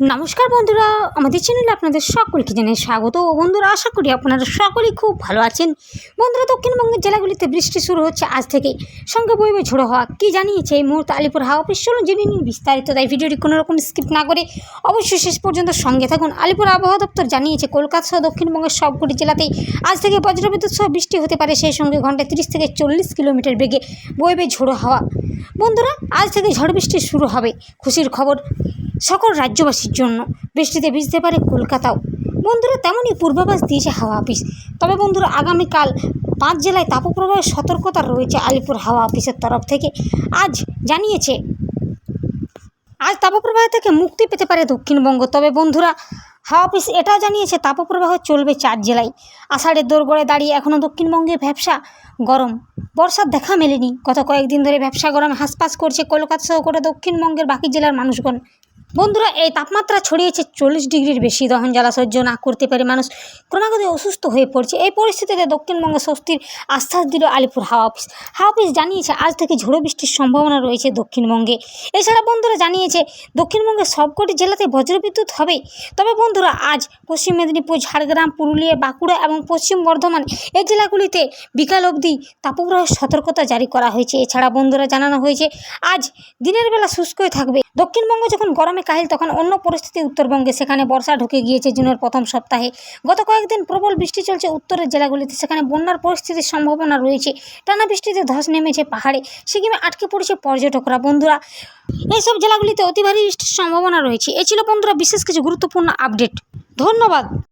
নমস্কার বন্ধুরা, আমাদের চ্যানেলে আপনাদের সকলকে জানাই স্বাগত। ও বন্ধুরা, আশা করি আপনারা সকলেই খুব ভালো আছেন। বন্ধুরা, দক্ষিণবঙ্গের জেলাগুলিতে বৃষ্টি শুরু হচ্ছে আজ থেকেই সঙ্গে বই বইবে ঝোড়ো হওয়া। কী জানিয়েছে এই মুহূর্তে আলিপুর হাওয়া অফিস? চলুন জেনে নিন বিস্তারিত। তাই ভিডিওটি কোনো রকম স্কিপ না করে অবশ্যই শেষ পর্যন্ত সঙ্গে থাকুন। আলিপুর আবহাওয়া দপ্তর জানিয়েছে, কলকাতা সহ দক্ষিণবঙ্গের সবকটি জেলাতেই আজ থেকে বজ্রবিদ্যুৎ সহ বৃষ্টি হতে পারে। সেই সঙ্গে ঘন্টায় তিরিশ থেকে চল্লিশ কিলোমিটার বেগে বইবে ঝোড়ো হাওয়া। বন্ধুরা, আজ থেকে ঝড় বৃষ্টি শুরু হবে। খুশির খবর। সকল রাজ্যবাসীর জন্য। বৃষ্টিতে ভিজতে পারে কলকাতাও। বন্ধুরা, তেমনই পূর্বাভাস দিয়েছে হাওয়া অফিস। তবে বন্ধুরা, আগামীকাল পাঁচ জেলায় তাপপ্রবাহের সতর্কতা রয়েছে আলিপুর হাওয়া অফিসের তরফ থেকে। আজ জানিয়েছে, আজ তাপপ্রবাহ থেকে মুক্তি পেতে পারে দক্ষিণবঙ্গ। তবে বন্ধুরা, হাওয়া অফিস এটাও জানিয়েছে, তাপপ্রবাহ চলবে চার জেলায়। আষাঢ়ের দোরগড়ে দাঁড়িয়ে এখনও দক্ষিণবঙ্গে ব্যবসা গরম। বর্ষার দেখা মেলেনি। গত কয়েকদিন ধরে ব্যবসা গরমে হাঁসপাস করছে কলকাতা সহ করে দক্ষিণবঙ্গের বাকি জেলার মানুষগণ। বন্ধুরা, এই তাপমাত্রা ছড়িয়েছে চল্লিশ ডিগ্রির বেশি। দহন, জ্বালা, সহ্য না করতে পারে মানুষ ক্রমাগত অসুস্থ হয়ে পড়ছে। এই পরিস্থিতিতে দক্ষিণবঙ্গে স্বস্তির আশ্বাস দিল আলিপুর হাওয়া অফিস। হাওয়া অফিস জানিয়েছে, আজ থেকে ঝোড়ো বৃষ্টির সম্ভাবনা রয়েছে দক্ষিণবঙ্গে। এছাড়া বন্ধুরা জানিয়েছে, দক্ষিণবঙ্গের সবকটি জেলাতে বজ্রবিদ্যুৎ হবে। তবে বন্ধুরা, আজ পশ্চিম মেদিনীপুর, ঝাড়গ্রাম, পুরুলিয়া, বাঁকুড়া এবং পশ্চিম বর্ধমান এই জেলাগুলিতে বিকাল অবধি তাপপ্রবাহের সতর্কতা জারি করা হয়েছে। এছাড়া বন্ধুরা জানানো হয়েছে, আজ দিনের বেলা শুষ্কই থাকবে। দক্ষিণবঙ্গ যখন গরমে কাহিল তখন অন্য পরিস্থিতি উত্তরবঙ্গে। সেখানে বর্ষা ঢুকে গিয়েছে জুনের প্রথম সপ্তাহে। গত কয়েকদিন প্রবল বৃষ্টি চলছে উত্তরের জেলাগুলিতে। সেখানে বন্যার পরিস্থিতির সম্ভাবনা রয়েছে। টানা বৃষ্টিতে ধস নেমেছে পাহাড়ে। সিকিমে আটকে পড়েছে পর্যটকরা, বন্ধুরা। এইসব জেলাগুলিতে অতি ভারী বৃষ্টির সম্ভাবনা রয়েছে। এ ছিল বন্ধুরা, বিশেষ কিছু গুরুত্বপূর্ণ আপডেট। ধন্যবাদ।